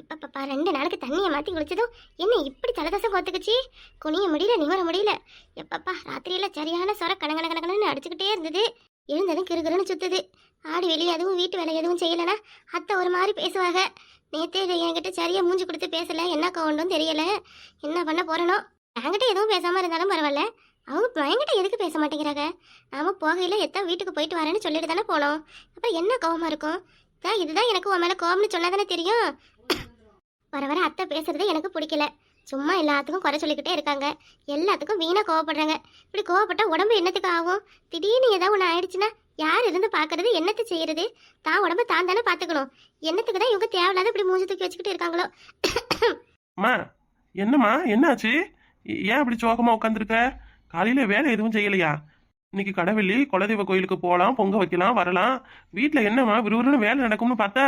எப்பப்பா ரெண்டு நாளைக்கு தண்ணியை மாற்றி குளிச்சதும் என்ன இப்படி ஜலதோஷம் கோத்துக்குச்சு? குனிய முடியல நிமிர முடியல. எப்பப்பா ராத்திரியில் சரியான சொர கணக்கண கணக்கணன்னு அடிச்சுக்கிட்டே இருந்தது. எழுந்ததும் கிறுகிறுன்னு சுத்துது. ஆடி வெளியே எதுவும் வீட்டு வேலை எதுவும் செய்யலைன்னா அத்தை ஒரு மாதிரி பேசுவாங்க நேத்தே என்கிட்ட சரியாக மூஞ்சி கொடுத்து பேசலை. என்ன கவுண்டும் தெரியல. என்ன பண்ண போகிறனோ என்கிட்ட எதுவும் பேசாமல் இருந்தாலும் பரவாயில்ல. அவங்க என்கிட்ட எதுக்கு பேச மாட்டேங்கிறாங்க? நாம போகையில எத்தனை வீட்டுக்கு போயிட்டு வரேன்னு சொல்லிட்டு தானே போனோம். அப்புறம் என்ன கோவமாக இருக்கும்? அக்கா இதுதான் எனக்கு உன் மேலே கோபம்னு சொன்னா தானே தெரியும்? வர வர அத்தை பேசுறது எனக்கு பிடிக்கல. சும்மா எல்லாத்துக்கும் குறை சொல்லிக்கிட்டே இருக்காங்க. எல்லாத்துக்கும் வீணாக கோவப்படுறாங்க. இப்படி கோவப்பட்டா உடம்பு என்னத்துக்கு ஆகும்? திடீர்னு ஏதாவது ஒன்று ஆயிடுச்சுன்னா யார் இருந்து பார்க்கறது என்னத்தை செய்யறது? தான் உடம்ப தான் தானே பார்த்துக்கணும் என்னத்துக்கு தான் இவங்க தேவையில்லாத இப்படி மூஞ்சி தூக்கி வச்சுக்கிட்டு இருக்காங்களோ? அம்மா என்னம்மா? என்னாச்சு? ஏன் அப்படி சோகமாக உட்காந்துருக்க காலையில் வேலை எதுவும் செய்யலையா? இன்னைக்கு கடவெள்ளி குலதெய்வ கோயிலுக்கு போகலாம் பொங்க வைக்கலாம் வரலாம். வீட்டில் என்னம்மா விறுவிறுன்னு வேலை நடக்கும்னு பார்த்தா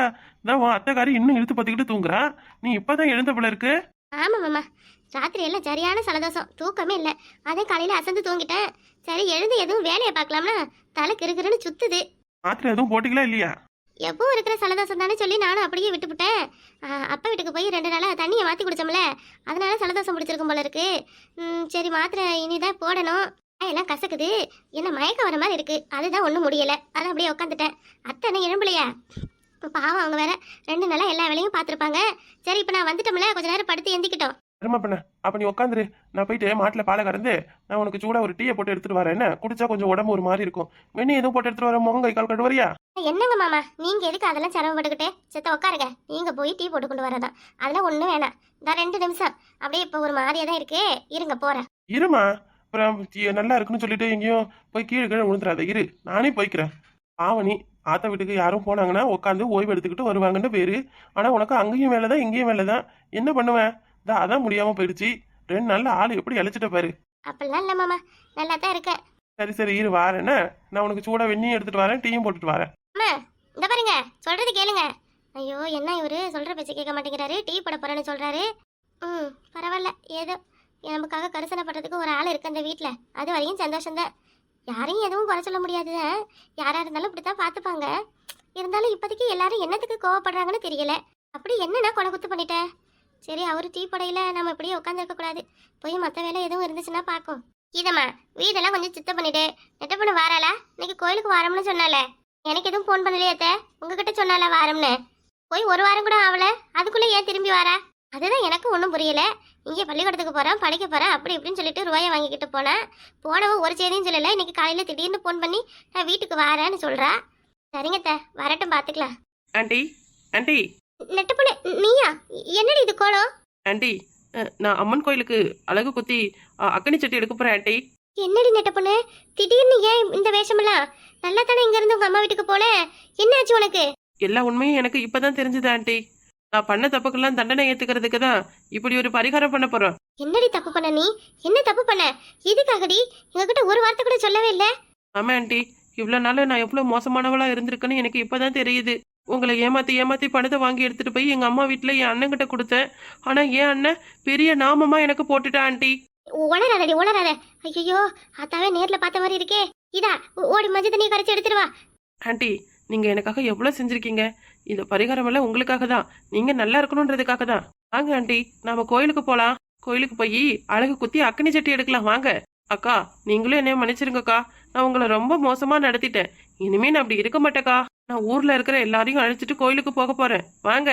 தான் உன் அத்தைக்காரி இன்னும் இழுத்து பத்திக்கிட்டு தூங்குறா. நீ இப்பதான் எழுந்த போல இருக்கு. ஆமா மாமா. ராத்திரி எல்லாம் சரியான சலதோஷம். தூக்கமே இல்லை. அதே காலையில அசந்து தூங்கிட்டேன். சரி எழுந்து எதுவும் வேலையை பார்க்கலாம்னா தலை கிறுகிறுன்னு சுத்துது. மாத்திரை எதுவும் போட்டிங்களா இல்லையா? எப்பவும் இருக்கிற சலதோஷம் தானே சொல்லி நானும் அப்படியே விட்டுவிட்டேன் அப்பா வீட்டுக்கு போய் ரெண்டு நாளாக தண்ணியை மாற்றி குடிச்சோம்ல. அதனால சலதோஷம் பிடிச்சிருக்கும் போல இருக்கு. ம், சரி மாத்திரை இனிதான் போடணும். எல்லாம் கசக்குது. என்ன மயக்கம் வர மாதிரி இருக்கு. அதுதான் ஒன்றும் முடியல. அதான் அப்படியே உட்காந்துட்டேன் அத்தை என்ன எழும்பலையா பாவம் அவங்க வேற. ரெண்டு நாளாக எல்லா வேலையும் பார்த்துருப்பாங்க. சரி இப்போ நான் வந்துட்டோம்ல. கொஞ்ச நேரம் படுத்து எந்திக்கிட்டோம். அருமா பண்ண. அப்ப நீ உட்காந்துரு நான் போயிட்டு மாட்டில் பாலை கறந்து நான் உனக்கு சூடா ஒரு டீயை போட்டு எடுத்துட்டு வரேன். என்ன? குடிச்சா கொஞ்சம் உடம்பு ஒரு மாதிரி இருக்கும். வெண்ணி எதுவும் போட்டு எடுத்துட்டு வரேன் முகம் கை கால் கழுவறியா? என்னங்க மாமா? நீங்க எதுக்கு அதெல்லாம் சிரமப்பட்டுக்கிட்டு? செத்த உட்காருங்க நீங்க போய் டீ போட்டு கொண்டு வரதான். அதெல்லாம் ஒண்ணும் வேணாம். இந்த ரெண்டு நிமிஷம். அப்படியே இப்போ ஒரு மாதிரியா தான் இருக்கு. இருங்க போறேன். இருமா அப்புறம் நல்லா இருக்குன்னு சொல்லிட்டு எங்கேயும் போய் கீழே கீழே விழுந்துடாத இரு நானே போய்க்கிறேன். ஆவணி ஆத்தா வீட்டுக்கு யாரும் போனாங்கன்னா உட்காந்து ஓய்வு எடுத்துக்கிட்டு வருவாங்கன்னு பேரு. ஆனா உனக்கு அங்கேயும் வேலை தான் இங்கேயும் வேலை தான் என்ன பண்ணுவேன்? தான் அதான் முடியாம போயிடுச்சு. ரெண்டு நாள்ல ஆள் எப்படி அழைச்சிட்ட பாரு. அப்படிலாம் இல்ல மாமா. நல்லா தான் இருக்க. சரி சரி இரு வாரேன்னு நான் உனக்கு சூடா வெந்நியும் எடுத்துட்டு வரேன் டீயும் போட்டுட்டு வரேன். அம்மா இந்த பாருங்க. சொல்றது கேளுங்க. ஐயோ என்ன இவரு? சொல்ற பேச்சு கேட்க மாட்டேங்கிறாரு. டீ போட போறேன்னு சொல்றாரு. ம் பரவாயில்ல. ஏதோ நமக்காக கரிசனைப்படுறதுக்கு ஒரு ஆள் இருக்கு அந்த வீட்டில் அது வரையும் சந்தோஷம்தான். யாரையும் எதுவும் குறை சொல்ல முடியாது யாராக இருந்தாலும் இப்படித்தான் பார்த்துப்பாங்க. இருந்தாலும் இப்போதைக்கு எல்லாரும் என்னத்துக்கு கோவப்படுறாங்கன்னு தெரியல. அப்படி என்னன்னா கொலை குத்து பண்ணிட்டேன் சரி அவரு தீப்படையில் நம்ம இப்படியே உட்காந்துருக்கக்கூடாது போய் மற்ற வேலை எதுவும் இருந்துச்சுன்னா பார்க்கும் இதம்மா வீடெல்லாம் கொஞ்சம் சுத்தம் பண்ணிட்டு நெட்ட பண்ண வாராளா? இன்னைக்கு கோயிலுக்கு வாரம்னு சொன்னால எனக்கு எதுவும் ஃபோன் பண்ணலையே அத்தை. உங்ககிட்ட சொன்னால வாரம்னு? போய் ஒரு வாரம் கூட ஆகல அதுக்குள்ளே ஏன் திரும்பி வாரா? அதுதான் எனக்கு ஒன்றும் புரியல. இங்கே பள்ளிக்கூடத்துக்கு போகிறேன் படிக்க போகிறேன் அப்படி இப்படின்னு சொல்லிட்டு ரூபாயை வாங்கிக்கிட்டு போனேன். போனவன் ஒரு செய்தியும் சொல்லலை. இன்னைக்கு காலையில் திடீர்னு ஃபோன் பண்ணி நான் வீட்டுக்கு வரேன்னு சொல்கிறா சரிங்க அத்தை வரட்டும் பார்த்துக்கலாம் ஆண்டி ஆண்டி. நெட்ட பொண்ணு நீயா? என்னடி இது கோலம்? ஆண்டி நான் அம்மன் கோயிலுக்கு அழகு குத்தி அக்கனி சட்டி எடுக்க போறேன் ஆண்டி. என்னடி நெட்ட பொண்ணு திடீர்னு ஏன் இந்த வேஷமெல்லாம்? நல்லா தானே இங்கேருந்து உங்கள் அம்மா வீட்டுக்கு போனேன் என்னாச்சு உனக்கு? எல்லா உண்மையும் எனக்கு இப்பதான் தெரிஞ்சது ஆண்டி. நான் பண்ண தப்புக்கெல்லாம் தண்டனை ஏத்துக்கிறதுக்கு தான் இப்படி ஒரு பரிகாரம் பண்ண போறோம். என்னடி தப்பு பண்ண நீ? என்ன தப்பு பண்ண? எதுக்காகடி? எங்ககிட்ட ஒரு வார்த்தை கூட சொல்லவே இல்ல. ஆமா ஆண்டி. இவ்வளவு நாள் நான் எவ்வளவு மோசமானவளா இருந்திருக்கேன்னு எனக்கு இப்பதான் தெரியுது. உங்களை ஏமாத்தி ஏமாத்தி பணத்தை வாங்கி எடுத்துட்டு போய் எங்க அம்மா வீட்டுல என் அண்ணன் கிட்ட கொடுத்தேன். ஆனா என் அண்ணன் பெரிய நாமமா எனக்கு போட்டுட்டா ஆண்டி. உளராதடி உளராத ஐயோ அத்தாவே நேர்ல பார்த்த மாதிரி இருக்கே. இதா ஓடி மஞ்சள் தண்ணி கரைச்சி எடுத்துருவா ஆண்டி நீங்க எனக்காக எவ்வளவு செஞ்சிருக்கீங்க? இந்த பரிகாரம் எல்லாம் உங்களுக்காக தான். நீங்க நல்லா இருக்கணும்ன்றதுக்காக தான். வாங்க ஆண்டி. நாம கோயிலுக்கு போலாம். கோயிலுக்கு போய் அழகு குத்தி அக்கனி சட்டி எடுக்கலாம். வாங்க. அக்கா நீங்களும் என்னைய மன்னிச்சிருங்கக்கா. நான் உங்களை ரொம்ப மோசமா நடத்திட்டேன். இனிமே நான் அப்படி இருக்க மாட்டேக்கா. நான் ஊர்ல இருக்கிற எல்லாரையும் அழைச்சிட்டு கோயிலுக்கு போக போறேன். வாங்க.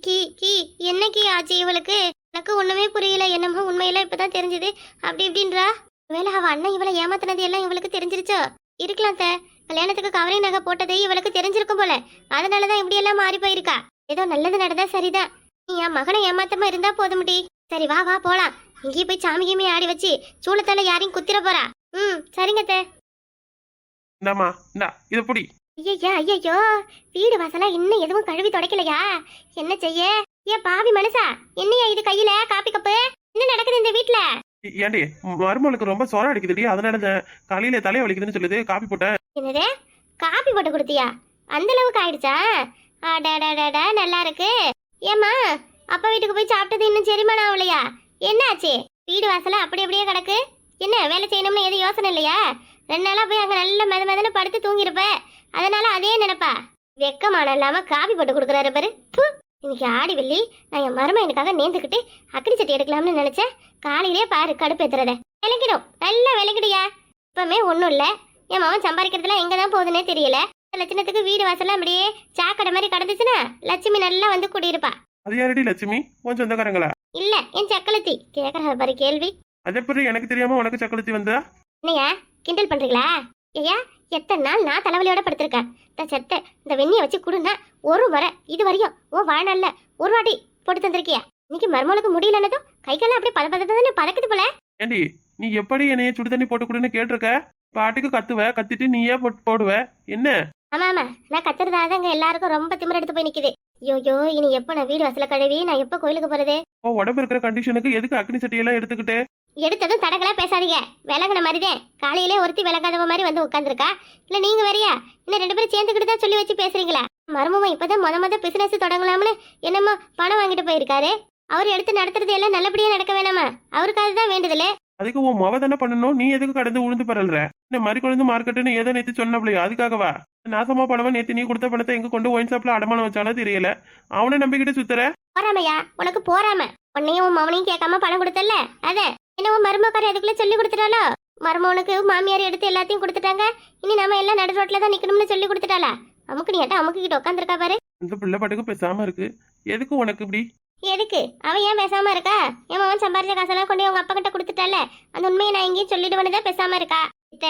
கீ கீ ஆச்சு இவளுக்கு? எனக்கு ஒண்ணுமே புரியல. என்னமோ உண்மையில இப்பதான் தெரிஞ்சது. அப்படி இப்படின்றா? வேலை அவ அண்ணன் இவளை ஏமாத்தினது எல்லாம் இவளுக்கு தெரிஞ்சிருச்சோ? இருக்கலாம் தே. கல்யாணத்துக்கு கவரை நகை போட்டதே இவளுக்கு தெரிஞ்சிருக்கும் போல. அதனாலதான் இப்படி எல்லாம் மாறி போயிருக்கா. ஏதோ நல்லது நடந்தா சரிதான். நீ என் மகனை ஏமாத்தாம இருந்தா போதும்டி. சரி வா வா போலாம். இங்கேயே போய் சாமி கீமி ஆடி வச்சு சூளத்தால யாரையும் குத்திர போறா. ம் சரிங்க தே இந்தாம்மா இந்தா இதை புடி. ஐயய்யா ஐயையோ வீடு வாசலா இன்னும் எதுவும் கழுவி தொடக்கலையா? என்ன செய்ய? ஏ பாவி மனுஷா என்னையா இது கையில? Coffee cup? என்ன நடக்குது இந்த வீட்ல? ஏண்டி மருமகளுக்கு ரொம்ப சொரம் அடிக்குதுடி அதனால காலையில தலையை வலிக்குதுன்னு சொல்லுது காப்பி போட்டேன் என்னது? காப்பி போட்டு கொடுத்தியா? அந்த அளவுக்கு ஆயிடுச்சா? அடடடடா நல்லா இருக்கு. ஏம்மா அப்பா வீட்டுக்கு போய் சாப்பிட்டது இன்னும் செரிமானம் ஆகலையா? என்னாச்சு வீடு வாசலா அப்படி அப்படியே கிடக்கு. என்ன வேலை செய்யணும்னு எதுவும் யோசனை இல்லையா? ரெண்டு நாளா போய் அங்க நல்ல மெத மெதன்னு படுத்து தூங்கியிருப்ப. அதனால அதே நினைப்பா. வெக்கமான இல்லாம காபி போட்டு கொடுக்குறாரு பாரு. இன்னைக்கு ஆடி வெள்ளி நான் என் மருமையனுக்காக நேர்ந்துக்கிட்டு அக்கடி சட்டி எடுக்கலாம்னு நினைச்சேன். காலையிலே பாரு கடுப்பு ஏத்துறத. விளக்கிடும் நல்லா விளக்கிடுயா இப்பவுமே ஒண்ணும் இல்ல. என் மகன் சம்பாதிக்கிறதுலாம் எங்க தான் போகுதுன்னே தெரியல. லட்சணத்துக்கு வீடு வாசல்லாம் அப்படியே சாக்கடை மாதிரி கடந்துச்சுன்னா லட்சுமி நல்லா வந்து குடியிருப்பா. அது யாரடி லட்சுமி? உன் சொந்தக்காரங்களா? இல்ல என் சக்கலத்தி. கேக்குற பாரு கேள்வி. அதே எனக்கு தெரியாம உனக்கு சக்கலத்தி வந்தா என்னையா கிண்டல் பண்றீங்களா? ஐயா எத்தனை நாள் நான் தலைவலியோட படுத்திருக்கேன். இந்த செத்த இந்த வெண்ணியை வச்சு கொடுன்னா ஒரு முறை இது வரையும் ஓ வாழ்நாள்ல ஒரு வாட்டி போட்டு தந்திருக்கியா? இன்னைக்கு மருமகளுக்கு முடியலன்னதும் கை காலம் அப்படியே பத பதன்னு பதக்குது போல. ஏண்டி நீ எப்படி என்னைய சுடு தண்ணி போட்டு கொடுன்னு கேட்டிருக்க? பாட்டுக்கு கத்துவ கத்திட்டு நீயே போட்டு போடுவ. என்ன? ஆமா ஆமா. நான் கத்துறதால இங்க எல்லாருக்கும் ரொம்ப திமிர எடுத்து போய் நிக்குது. ஐயோ இனி எப்ப நான் வீடு வாசல கழுவி நான் எப்ப கோயிலுக்கு போறது? உன் உடம்பு இருக்கிற கண்டிஷனுக்கு எதுக்கு அக்னி சட்டியெல்லாம் எடுத்துக்கிட்டு? எடுத்ததும் தடங்களா பேசாதீங்க. விலகின மாதிரிதான் காலையிலே ஒருத்தி விலகாதவ மாதிரி வந்து உட்காந்துருக்கா இல்ல நீங்க வரியா இன்னும் ரெண்டு பேரும் சேர்ந்துக்கிட்டு தான் சொல்லி வச்சு பேசுறீங்களா? மருமவன் இப்பதான் முத முத பிசினஸ் தொடங்கலாம்னு என்னமோ பணம் வாங்கிட்டு போயிருக்காரு. அவர் எடுத்து நடத்துறது எல்லாம் நல்லபடியா நடக்க வேணாமா? அவருக்காக தான் வேண்டுதல். அதுக்கு உன் மொவ தானே பண்ணணும்? நீ எதுக்கு கடந்து உழுந்து பரல்ற? இந்த மாதிரி குழந்தை மார்க்கெட்டுன்னு ஏதோ நேத்து சொன்னப்பலையா அதுக்காகவா? நாசமா பணமா நேத்து நீ கொடுத்த பணத்தை எங்க கொண்டு ஒயின் ஷாப்ல அடமானம் வச்சானோ தெரியல. அவனை நம்பிக்கிட்டு சுத்துற? போறாமையா? உனக்கு போறாம. உன்னையும் உன் மவனையும் கேட்காம பணம் கொடுத்தல்ல? அத. என்ன உன் மருமக்கார அதுக்குள்ள சொல்லி கொடுத்துட்டாலோ மருமவனுக்கு மாமியார் எடுத்து எல்லாத்தையும் கொடுத்துட்டாங்க. இனி நம்ம எல்லாம் நடு ரோட்ல தான் நிக்கணும்னு சொல்லி கொடுத்துட்டாளா? அமுக்கு நீ ஏட்டா அமுக்கு கிட்ட உட்காந்துருக்கா பாரு. இந்த பிள்ளை பாட்டுக்கு பேசாம இருக்கு. எதுக்கு உனக்கு இப்படி? எதுக்கு? அவன் ஏன் பேசாம இருக்கா? என் மகன் சம்பாரிச்ச காசெல்லாம் கொண்டு உங்க அப்பா கிட்ட கொடுத்துட்டால அந்த உண்மையை நான் எங்கேயும் சொல்லிடுவேன்னு பேசாம இருக்கா? இத்த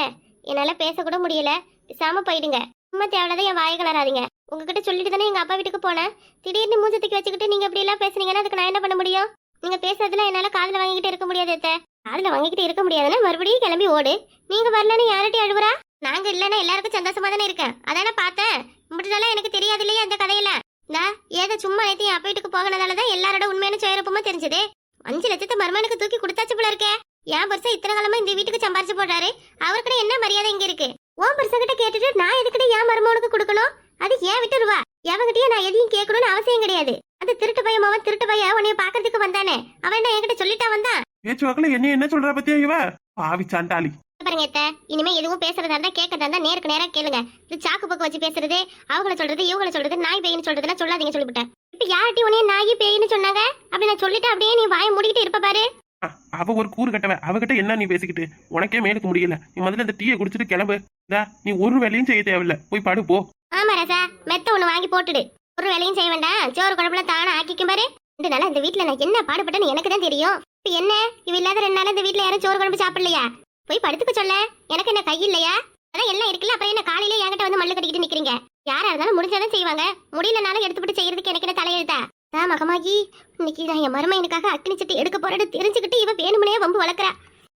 என்னால பேசக்கூட முடியல. பேசாம போயிடுங்க. சும்மா தேவையில்லாத என் வாயை கலராதீங்க. உங்ககிட்ட சொல்லிட்டு தானே எங்க அப்பா வீட்டுக்கு போனேன். திடீர்னு மூஞ்ச தூக்கி வச்சுக்கிட்டு நீங்க இப்படி எல்லாம் பேசுனீங்கன்னா அதுக்கு நான் என்ன பண்ண முடியும்? நீங்க பேசுறதுல என்னால காதுல வாங்கிக்கிட்டு இருக்க முடியாது அத்தை. காதுல வாங்கிக்கிட்டு இருக்க முடியாதுன்னா மறுபடியும் கிளம்பி ஓடு. நீங்க வரலன்னு யார்கிட்டயும் அழுவுறா? நாங்க இல்லைன்னா எல்லாருக்கும் சந்தோஷமா தானே இருக்கேன். அதானே பார்த்தேன். இப்படினால எனக்கு தெரியாது இல்லையா அந்த கதையில? நான் ஏதோ சும்மா நேத்து என் அப்பா வீட்டுக்கு போகனதால தான் எல்லாரோட உண்மையான சுயரூபமா தெரிஞ்சது. அஞ்சு லட்சத்தை மருமனுக்கு தூக்கி கொடுத்தாச்சு போல இருக்கே. என் பெருசா இத்தனை காலமா இந்த வீட்டுக்கு சம்பாரிச்சு போடுறாரு. அவருக்கிட்ட என்ன மரியாதை இங்க இருக்கு? உன் பர்சா கிட்ட கேட்டுட்டு நான் எதுக்கிட்ட என் மருமனுக்கு கொடுக்கணும்? அது ஏன் விட்டுருவா? எவங்கிட்டயும் நான் எதையும் கேட்கணும்னு அவசியம் கிடையாது. அந்த திருட்டு பையன் அவன் திருட்டு பையன் உன்னைய பாக்குறதுக்கு வந்தானே. அவன் என்ன என்கிட்ட சொல்லிட்டா வந்தான் பேச்சு வாக்குல என்ன என்ன சொல்ற பத்தியா இவ? பாவி சாண்டாளி பாருங்க அத்தை. இனிமே எதுவும் பேசுறதா இருந்தா கேட்கறதா இருந்தா நேருக்கு நேரா கேளுங்க. இது சாக்கு பக்கம் வச்சு பேசுறது அவங்கள சொல்றது இவங்கள சொல்றது நாய் பேயின்னு சொல்றதுலாம் சொல்லாதீங்க சொல்லிவிட்டேன். இப்ப யார்ட்டி உனைய நாயி பேயின்னு சொன்னாங்க? அப்படி நான் சொல்லிட்டு அப்படியே நீ வாயை மூடிக்கிட்டு இருப்ப பாரு. அவ ஒரு கூறு கட்டவ. அவகிட்ட என்ன நீ பேசிக்கிட்டு? உனக்கே மேலுக்கு முடியல. நீ முதல்ல இந்த டீயை குடிச்சிட்டு கிளம்பு. நீ ஒரு வேலையும் செய்ய தேவையில்ல. போய் படு போ. ஆமா ராசா மெத்த ஒண்ணு வாங்கி போட்டுடு. ஒரு வேலையும் செய்ய வேண்டாம். சோறு குழம்புல தானே ஆக்கிக்கும் பாரு. இந்த நாள இந்த வீட்டுல நான் என்ன பாடுபட்டேன்னு எனக்கு தான் தெரியும். இப்ப என்ன? இவ இல்லாத ரெண்டு நாள் இந்த வீட்டுல யாரும் சோறு குழம்பு சாப்பிடலையா? போய் படுத்துக்க சொல்ல. எனக்கு என்ன கை இல்லையா? அதான் எல்லாம் இருக்குல்ல அப்புறம் என்ன காலையில என்கிட்ட வந்து மல்லு கட்டிக்கிட்டு நிக்கிறீங்க? யாரா இருந்தாலும் முடிஞ்சாதான் செய்வாங்க. முடியலனாலும் எடுத்துப்பட்டு செய்யறதுக்கு எனக்கு என்ன தலையெழுத்தா? தான் மகமாகி இன்னைக்கு நான் என் மருமையனுக்காக அக்னி சட்டி எடுக்க போறேன்னு தெரிஞ்சுக்கிட்டு இவ வேணுமனே வம்பு வளர்க்குறா.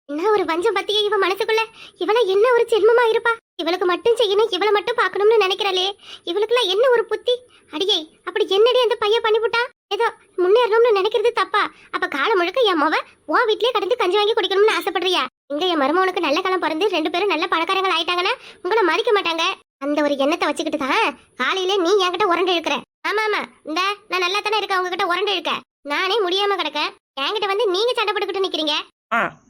என்ன ஒரு வஞ்சம் பத்தியே இவன் மனசுக்குள்ள? இவனா என்ன ஒரு ஜென்மமா இருப்பா? இவளுக்கு மட்டும் செய்யணும் இவளை மட்டும் பார்க்கணும்னு நினைக்கிறாளே. இவளுக்குலாம் என்ன ஒரு புத்தி? அடியே அப்படி என்னடி அந்த பையன் பண்ணிவிட்டான் ஏதோ முன்னேறணும்னு நினைக்கிறது தப்பா? அப்ப காலம் முழுக்க என் மவ உன் வீட்லயே கடந்து கஞ்சி வாங்கி குடிக்கணும்னு ஆசைப்படுறியா? இங்க என் மருமவனுக்கு நல்ல காலம் பிறந்து ரெண்டு பேரும் நல்ல பணக்காரங்கள் ஆயிட்டாங்கன்னா உங்களை மதிக்க மாட்டாங்க. அந்த ஒரு எண்ணத்தை வச்சுக்கிட்டு தான் காலையில நீ என்கிட்ட உரண்டு இழுக்கிற. ஆமா ஆமா இந்த நான் நல்லா தானே இருக்கேன் உங்ககிட்ட உரண்டு இழுக்க. நானே முடியாம கிடக்க. என்கிட்ட வந்து நீங்க சண்டை போட்டுக்கிட்டு நிக்கிறீங்க.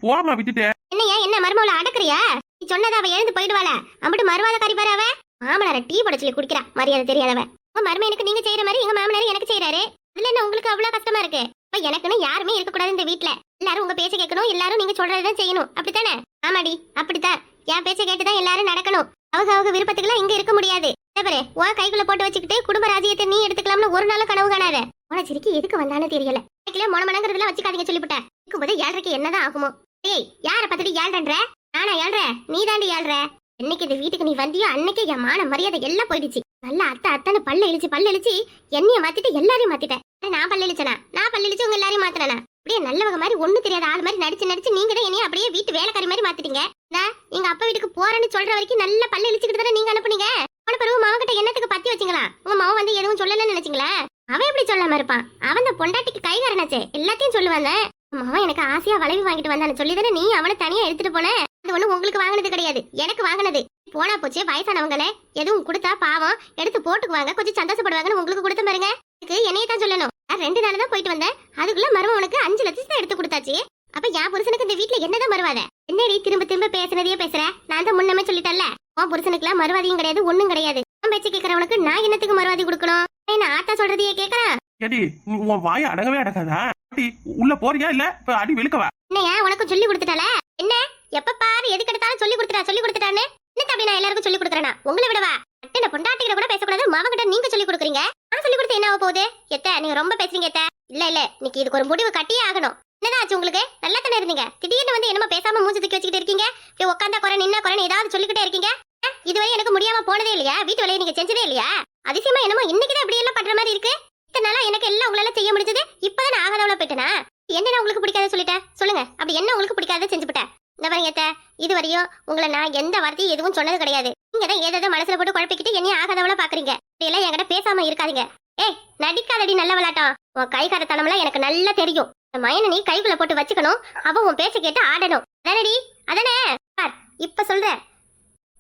போமா விட்டுட்டு என்னையா என்ன மருமவள அடக்குறியா? நீ சொன்னதை அவ எழுந்து போயிடுவாள. அம்பிட்டு மருவாத பாரு அவ. மாமனார டீ போட சொல்லி குடிக்கிறா. மரியாதை தெரியாதவ. உங்க மருமையனுக்கு நீங்க செய்யற மாதிரி எங்க மாமனார் எனக்கு செய்யறாரு. இதுல என்ன உங்களுக்கு அவ்வளவு கஷ்டமா இருக்கு? இப்ப எனக்குன்னு யாருமே இருக்க கூடாது இந்த வீட்ல. எல்லாரும் உங்க பேச்ச கேட்கணும் எல்லாரும் நீங்க சொல்றதுதான் செய்யணும். அப்படித்தானே? ஆமாடி அப்படித்தான். என் பேச்ச கேட்டுதான் எல்லாரும் நடக்கணும். அவங்க அவங்க விருப்பத்துக்குலாம் இங்க இருக்க முடியாது. பாரு உன் கைக்குள்ள போட்டு வச்சுக்கிட்டு குடும்ப ராஜ்யத்தை நீ எடுத்துக்கலாம்னு ஒரு நாளும் கனவு காணாத. உனச்சிரிக்கு எதுக்கு வந்தானு தெரியல. கைக்குல மொனமனங்கிறதுலாம் வச்சுக்காதீங்க சொல்லிவிட்டேன். இருக்கும்போது ஏழரைக்கு என்னதான் ஆகுமோ? ஏய் யார பார்த்துட்டு ஏழ்றன்ற நானா ஏழ்ற? நீ தாண்டி ஏழ்ற? என்னைக்கு இந்த வீட்டுக்கு நீ வந்தியோ அன்னைக்கே என் மான மரியாதை எல்லாம் போயிடுச்சு. நல்லா அத்தை அத்தனை பல்ல இழிச்சு பல்ல இழிச்சு என்னைய மாத்திட்டு எல்லாரையும் மாத்திட்டேன் நான் பல்ல இழிச்சனா? நான் பல்ல இழிச்சு உங்க எல்லாரையும் மாத்தினா அப்படியே நல்லவங்க மாதிரி ஒண்ணு தெரியாத ஆள் மாதிரி நடிச்சு நடிச்சு நீங்க தான் என்னைய அப்படியே வீட்டு வேலைக்காரி மாதிரி மாத்திட்டீங்க. எங்க அப்பா வீட்டுக்கு போறேன்னு சொல்ற வரைக்கும் நல்ல பல்ல இழிச்சுக்கிட்டு தானே நீங்க அனுப்புனீங்க? போன பிறகு மாவன் கிட்ட என்னத்துக்கு பத்தி வச்சுங்களா? உங்க மாவன் வந்து எதுவும் சொல்லலன்னு நினைச்சீங்களா? அவன் எப்படி சொல்லாம இருப்பான்? அவன் அந்த பொண்டாட்டிக்கு கைகாரனாச்சே எல்லாத்தையும் சொல்லுவாங்க. மாமா எனக்கு ஆசையா வளைவு வாங்கிட்டு வந்தானு சொல்லி தானே நீ அவனை தனியா எடுத்துட்டு போன? அது ஒண்ணு உங்களுக்கு வாங்கினது கிடையாது. எனக்கு வாங்கினது. போனா போச்சு வயசானவங்களே. எதுவும் கொடுத்தா பாவம். எடுத்து போட்டுக்குவாங்க கொஞ்சம் சந்தோஷப்படுவாங்கன்னு உங்களுக்கு கொடுத்த பாருங்க. இதுக்கு என்னைய தான் சொல்லணும். நான் ரெண்டு நாள் தான் போயிட்டு வந்தேன். அதுக்குள்ள மருமவனுக்கு அஞ்சு லட்சத்தை எடுத்து கொடுத்தாச்சு. அப்ப என் புருஷனுக்கு இந்த வீட்ல என்னதான் மறுவாத என்னடி திரும்ப திரும்ப பேசுனதையே பேசுற? நான் தான் முன்னமே சொல்லிட்டல உன் புருஷனுக்குலாம் மறுவாதியும் கிடையாது ஒண்ணும் கிடையாது. உன் பேச்சு கேக்குறவனுக்கு நான் என்னத்துக்கு மறுவாதி கொடுக்கணும்? என்ன ஆத்தா சொல்றதையே கேக்குறேன் ஏடி உன் வாயை அடங்கவே அடங்காதா ஏடி, உள்ள போறியா இல்ல? இப்ப அடி வெளுக்கவா என்னையா உனக்கு சொல்லி கொடுத்துட்டால என்ன? எப்ப பாரு எதுக்கு எடுத்தாலும் சொல்லி கொடுத்துட்டா சொல்லி கொடுத்துட்டான்னு? என்ன தம்பி நான் எல்லாருக்கும் சொல்லி கொடுக்குறேனா? உங்களை விடவா? அட்டை பொண்டாட்டிகிட்ட கூட பேசக்கூடாது மாவங்கிட்ட நீங்க சொல்லி கொடுக்குறீங்க. நான் சொல்லி கொடுத்து என்ன ஆக போகுது? எத்த நீங்க ரொம்ப பேசுறீங்க எத்த? இல்ல இல்ல இன்னைக்கு இதுக்கு ஒரு முடிவு கட்டியே ஆகணும். என்னதான் ஆச்சு உங்களுக்கு? நல்லா தானே இருந்தீங்க? திடீர்னு வந்து என்னமோ பேசாம மூஞ்சி தூக்கி வச்சுக்கிட்டு இருக்கீங்க? போய் உட்காந்தா குறை நின்னா குறை ஏதாவது சொல்லிக்கிட்டே இருக்கீங்க? இதுவரை எனக்கு முடியாம போனதே இல்லையா? வீட்டு வேலையை நீங்க செஞ்சதே இல்லையா? அதிசயமா என்னமோ இன்னைக்குதான் இப்படி எல்லாம் பண்ற மாதிரி இருக்கு. இத்தனை நாளா எனக்கு எல்லாம் உங்களால செய்ய முடிஞ்சது. இப்பதான் நான் ஆகாதவள போயிட்டேனா? என்ன உங்களுக்கு பிடிக்காத சொல்லிட்டேன் சொல்லுங்க. அப்படி என்ன உங்களுக்கு பிடிக்காத செஞ்சுவிட்டேன் இந்த பாருங்க இது இதுவரையும் உங்களை நான் எந்த வார்த்தையும் எதுவும் சொன்னது கிடையாது. நீங்க தான் ஏதாவது மனசுல போட்டு குழப்பிக்கிட்டு என்னைய ஆகாதவள பாக்குறீங்க. இதெல்லாம் என்கிட்ட பேசாம இருக்காதீங்க. ஏய் நடிக்காதடி நல்ல விளாட்டம். உன் கைகாரத்தனம் எல்லாம் எனக்கு நல்லா தெரியும். மயனை நீ கைக்குள்ள போட்டு வச்சுக்கணும். அவ உன் பேச்ச கேட்டு ஆடணும். அதானடி? அதானே? பார் இப்ப சொல்றேன்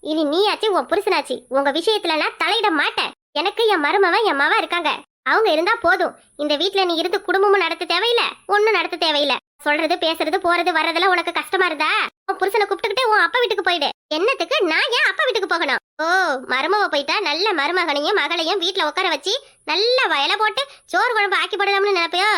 இனி நீயாச்சு உன் புருஷனாச்சு. உங்க விஷயத்துல நான் தலையிட மாட்டேன். எனக்கு என் மருமவன் என் மவன் இருக்காங்க. அவங்க இருந்தா போதும். இந்த வீட்ல நீ இருந்து குடும்பமும் நடத்த தேவையில்ல ஒண்ணும் நடத்த தேவையில்ல. சொல்றது பேசுறது போறது வர்றதெல்லாம் உனக்கு கஷ்டமா இருந்தா உன் புருஷனை கூப்பிட்டுக்கிட்டே உன் அப்பா வீட்டுக்கு போயிடு. என்னத்துக்கு? நான் ஏன் அப்பா வீட்டுக்கு போகணும்? ஓ மருமவ போயிட்டா நல்ல மருமகனையும் மகளையும் வீட்டுல உட்கார வச்சு நல்ல வயல போட்டு சோறு குழம்பு ஆக்கி போடலாம்னு நினைப்பையோ?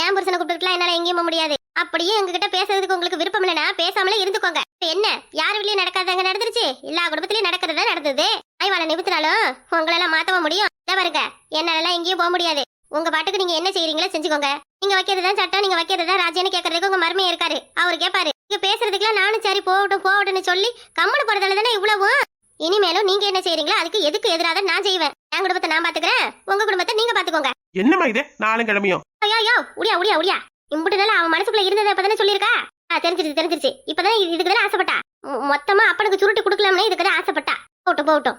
ஏன் புருஷனை கூப்பிட்டுக்கலாம் என்னால எங்கேயும் போக முடியாது? அப்படியே எங்ககிட்ட பேசுறதுக்கு உங்களுக்கு விருப்பம் இல்லைன்னா பேசாமலே இருந்துக்கோங்க. என்ன? யார் வீட்லயும் நடக்காதாங்க நடந்துருச்சு. எல்லா குடும்பத்திலயும் நடக்கிறதா நடந்தது? ஐவாளை நிபுத்தினாலும் உங்களெல்லாம் மாத்தவ முடியும். இதை பாருங்க என்னாலலாம் எங்கேயும் போக முடியாது. உங்க பாட்டுக்கு நீங்க என்ன செய்றீங்களோ செஞ்சுக்கோங்க. நீங்க வைக்கிறதுதான் சட்டம் நீங்க வைக்கிறதா ராஜ்யன்னு கேட்கறதுக்கு உங்க மருமையா இருக்காரு. அவர் கேட்பாரு நீங்க பேசுறதுக்குலாம் நானும் சரி போகட்டும் போகட்டும்னு சொல்லி கம்முனு போறதால தானே இவ்வளவும் இனிமேலும் நீங்க என்ன செய்றீங்களோ அதுக்கு எதுக்கு எதிராக நான் செய்வேன். என் குடும்பத்தை நான் பாத்துக்கிறேன். உங்க குடும்பத்தை நீங்க பாத்துக்கோங்க. என்னம்மா இது? நாளும் கிளம்பியும். ஐயோ ஐயோ உடியா உடியா உடியா. இம்புட்டுனால அவன் மனசுக்குள்ள இருந்ததை அப்பதானே சொல்லியிருக்கா? தெரிஞ்சிருச்சு தெரிஞ்சிருச்சு. இப்பதான் இது- இதுக்கு தானே ஆசைப்பட்டா மொத்தமா அப்பனுக்கு சுருட்டி கொடுக்கலாம்னு இதுக்கு தான் ஆசைப்பட்டா. போகட்டும் போகட்டும்.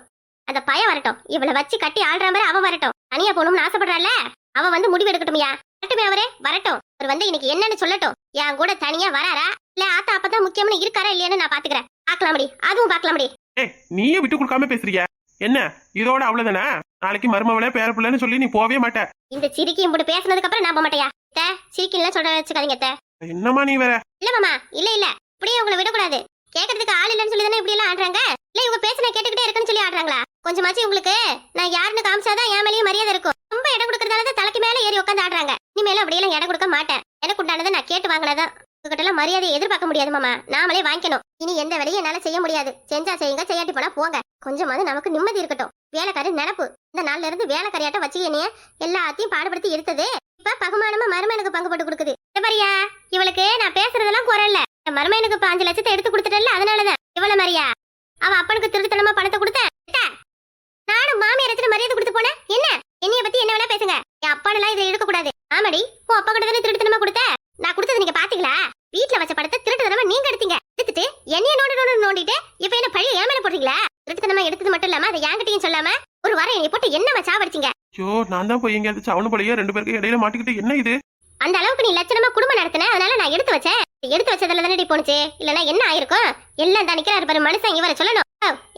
அந்த பய வரட்டும். இவளை வச்சு கட்டி ஆள்ற மாதிரி அவ வரட்டும். தனியா போகணும்னு ஆசைப்படுறால அவ வந்து முடிவு எடுக்கட்டும்யா? வரட்டுமே அவரே வரட்டும். அவர் வந்து இன்னைக்கு என்னன்னு சொல்லட்டும். என் கூட தனியா வராரா? இல்ல ஆத்தா அப்பதான் முக்கியம்னு இருக்காரா இல்லையான்னு நான் பாத்துக்கிறேன். பாக்கலாமடி. அதுவும் பாக்கலாமடி. ஏய் நீயே விட்டு கொடுக்காம பேசுறிய? என்ன? இதோட அவ்வளவுதானே? நாளைக்கு மருமவளே பேர பிள்ளைன்னு சொல்லி நீ போவே மாட்ட. இந்த சிரிக்கி இப்படி பேசுனதுக்கு அப்புறம் நான் போக மாட்டேயா? சிரிக்கின்லாம் சொல்ற வச்சுக்காதீங்க அத்தை. என்னம்மா நீ வேற? இல்ல மாமா இல்ல இல்ல. இப்படியே உங்களை விடக்கூடாது. கேட்கறதுக்கு ஆள் இல்லைன்னு சொல்லி தானே இப்படி எல்லாம் ஆடுறாங்க? இல்ல இவங்க பேசின கேட்டுக்கிட்டே இருக்குன்னு சொல்லி ஆடுறாங்களா? கொஞ்சமாச்சு உங்களுக்கு நான் யாருன்னு காமிச்சாதான் என் மேலேயும் மரியாதை இருக்கும். ரொம்ப இடம் கொடுக்கறதால தான் தலைக்கு மேல ஏறி உட்காந்து ஆடுறாங்க. இனிமேலும் அப்படியெல்லாம் இடம் கொடுக்க மாட்டேன். எனக்கு உண்டானதை நான் கேட்டு வாங்கினதான். உங்ககிட்ட எல்லாம் மரியாதையை எதிர்பார்க்க முடியாது மாமா. நாமளே வாங்கிக்கணும். இனி எந்த வேலையும் என்னால செய்ய முடியாது. செஞ்சா செய்யுங்க செய்யாட்டி போனா போங்க. கொஞ்சமாவது நமக்கு நிம்மதி இருக்கட்டும். வேலைக்காரி நினப்பு. இந்த நாள்ல இருந்து வேலைக்காரியாட்ட வச்சு என்னைய எல்லாத்தையும் பாடுபடுத்தி எடுத்தது. இப்ப பகுமானமா மருமனுக்கு பங்கு போட்டு கொடுக்குது. இந்த பாரியா இவளுக்கு நான் பேசுறதெல்லாம் குரல்ல என் மருமையனுக்கு இப்ப அஞ்சு லட்சத்தை எடுத்து கொடுத்துட்டல அதனாலதான். இவ்வளவு மரியா அவ அப்பனுக்கு திருத்தனமா பணத்தை கொடுத்த நானும் மாமியார் எடுத்துட்டு மரியாதை கொடுத்து போனேன் என்ன என்னைய பத்தி என்ன வேணா பேசுங்க என் அப்பானெல்லாம் இதை எடுக்க கூடாது ஆமாடி உன் அப்பா கிட்ட தானே திருட்டுத்தனமா கொடுத்த நான் கொடுத்தது நீங்க பாத்தீங்களா வீட்டுல வச்ச படத்தை திருட்டுத்தனமா நீங்க எடுத்தீங்க எடுத்துட்டு என்னைய நோண்டு நோண்டு நோண்டிட்டு இப்ப என்ன பழைய ஏன் மேல போடுறீங்களா திருட்டுத்தனமா எடுத்தது மட்டும் இல்லாம அதை என்கிட்டயும் சொல்லாம ஒரு வாரம் என்னை போட்டு என்ன சாவடிச்சீங்க ஐயோ நான் தான் போய் எங்கேயாவது சவனு போலயே ரெண்டு பேருக்கு இடையில மாட்டிக்கிட்டு என்ன இது? அந்த அளவுக்கு நீ லட்சணமா குடும்பம் நடத்தின அதனால நான் எடுத்து வச்சேன். எடுத்து வச்சதுல தானே போனுச்சு இல்லனா என்ன ஆயிருக்கும்? எல்லாம் தான் நிக்கிறாரு பாரு மனுஷன் இவரை சொல்லணும்.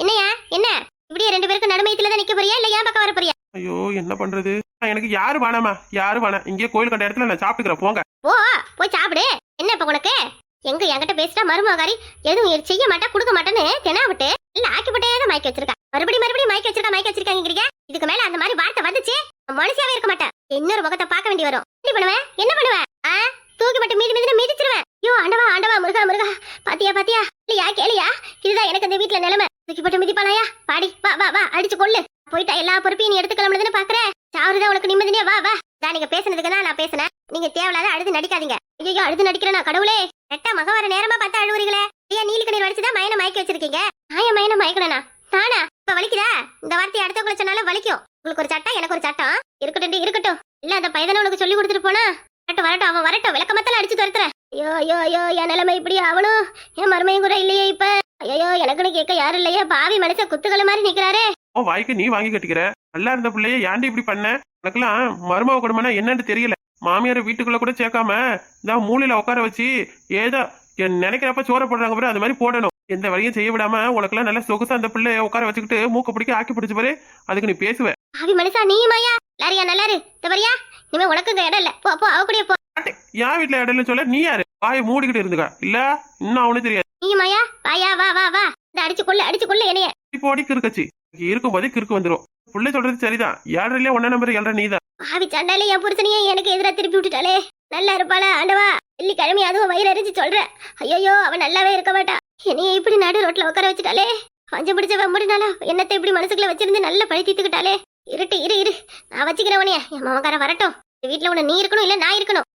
என்னையா? என்ன? இப்படியே ரெண்டு பேருக்கு நடுமையத்துல தான் நிக்க போறியா? இல்ல ஏன் பக்கம் வர போறியா? ஐயோ என்ன பண்றது? எனக்கு யாரு வேணாமா? யாரு வேணாம்? இங்கே கோயில் கண்ட இடத்துல நான் சாப்பிட்டுக்கிறேன் போங்க. ஓ போய் சாப்பிடு. என்ன இப்ப உனக்கு? எங்க என்கிட்ட பேசிட்டா மருமகாரி எதுவும் செய்ய மாட்டா கொடுக்க மாட்டேன்னு தெனாவிட்டு இல்ல ஆக்கிப்பட்டே தான் மயக்க வச்சிருக்கா. மறுபடியும் மறுபடியும் மயக்க வச்சிருக்கா மயக்க வச்சிருக்காங்க இதுக்கு மேல அந்த மாதிரி வார்த்தை வந்துச்சு நான் மனுஷியாவே இருக்க மாட்டேன். இன்னொரு முகத்தை பார்க்க வேண்டி வரும். என்ன பண்ணுவேன்? என்ன பண்ணுவேன்? ஆ? தூக்கி மட்டும் மீதி மீதி மிதிச்சிருவேன். ஐயோ ஆண்டவா ஆண்டவா முருகா முருகா. பாத்தியா பாத்தியா? இல்லையா கேளியா? இதுதான் எனக்கு இந்த வீட்டுல நிலைமை. தூக்கி போட்டு மிதிப்பாளையா? பாடி வா வா வா அடிச்சு கொள்ளு போயிட்டா எல்லா பொறுப்பையும் நீ எடுத்துக்கலாம்னு பாக்குறேன் சாவுதான் உனக்கு நிம்மதியா? வா வா. தான் நீங்க பேசுனதுக்கு தான் நான் பேசினேன். நீங்க தேவையில்லாத அழுது நடிக்காதீங்க. ஐயோ அழுது நடிக்கிறேன் கடவுளே. ரெட்டா மக வர நேரமா பார்த்தா அழுவுறீங்களே. ஐயா நீலி கண்ணீர் வடிச்சுதான் மயனை மயக்க வச்சிருக்கீங்க. ஆய மயனை மயக்கணா நானா? இப்ப வலிக்குதா? இந்த வார்த்தையை அடுத்தவங்களை சொன்னாலும் வலிக்கும். உங்களுக்கு ஒரு சட்டம் எனக்கு ஒரு சட்டம். இருக்கட்டும் இருக்கட்டும். இல்ல அந்த பையனை உனக்கு சொல்லி கொடுத்துட்டு போனா? வரட்டும் வரட்டும் அவன் வரட்டும். விளக்கமத்தல அடிச்சு துரத்துறேன். ஐயோ ஐயோ ஐயோ என் நிலைமை இப்படி அவனும் என் மருமையும் கூட இல்லையே இப்ப. ஐயோ எனக்குன்னு கேட்க யாரும் இல்லையே. பாவி மனுஷன் குத்துக்கள மாதிரி நிக்கிறாரே. உன் வாய்க்கு நீ வாங்கி கட்டிக்கிற. நல்லா இருந்த பிள்ளைய ஏன்டி இப்படி பண்ண? எனக்குலாம் மருமக குடும்பம்னா என்னன்னு தெரியல. மாமியார் வீட்டுக்குள்ள கூட சேர்க்காம இந்த மூலையில உட்கார வச்சு ஏதோ என் நினைக்கிறப்ப சோற போடுறாங்க பாரு அது மாதிரி போடணும். எந்த வழியும் செய்ய விடாம உனக்கெல்லாம் நல்லா சொகுசா அந்த பிள்ளைய உட்கார வச்சுக்கிட்டு மூக்க பிடிக்க ஆக்கி பிடிச்ச பாரு அதுக்கு நீ பேசுவ. பாவி மனுஷா நீயுமாயா லாரியா நல்லாரு. தவறியா இனிமே உனக்கு இங்க இடம் இல்ல. போ போ அவ கூடயே போ. என் வீட்டுல இடையில சொல்ல நீ யாரு? வாயை மூடிக்கிட்டு இருந்துக்க. இல்ல இன்னும் அவனு தெரியாது. நீ மாயா? வாயா வா வா வா. இந்த அடிச்சு கொள்ள அடிச்சு கொள்ள என்னைய. ஓடி கிறுக்கச்சு இருக்கும் போதே கிறுக்கு வந்துடும் புள்ளை சொல்றது சரிதான். ஏழரையிலே ஒன்ன நம்பர் ஏழரை நீதான். ஆவி சண்டாலே என் புருஷனையே எனக்கு எதிரா திருப்பி விட்டுட்டாளே. நல்லா இருப்பாளா ஆண்டவா? வெள்ளிக்கிழமை அதுவும் வயிறு அரிச்சு சொல்ற. ஐயோ அவன் நல்லாவே இருக்க மாட்டா. என்னைய இப்படி நடு ரோட்ல உட்கார வச்சுட்டாலே பஞ்சம் பிடிச்ச வெம்படினால என்னத்தை இப்படி மனசுக்குள்ள வச்சிருந்து நல்லா பழி தீத்துக்கிட்டாலே இருட்டு இரு இரு. நான் வச்சுக்கிறேன் உனைய என் மாமக்காரன் வரட்டும். வீட்டுல உன நீ இருக்கணும் இல்ல நான் இருக்கணும்.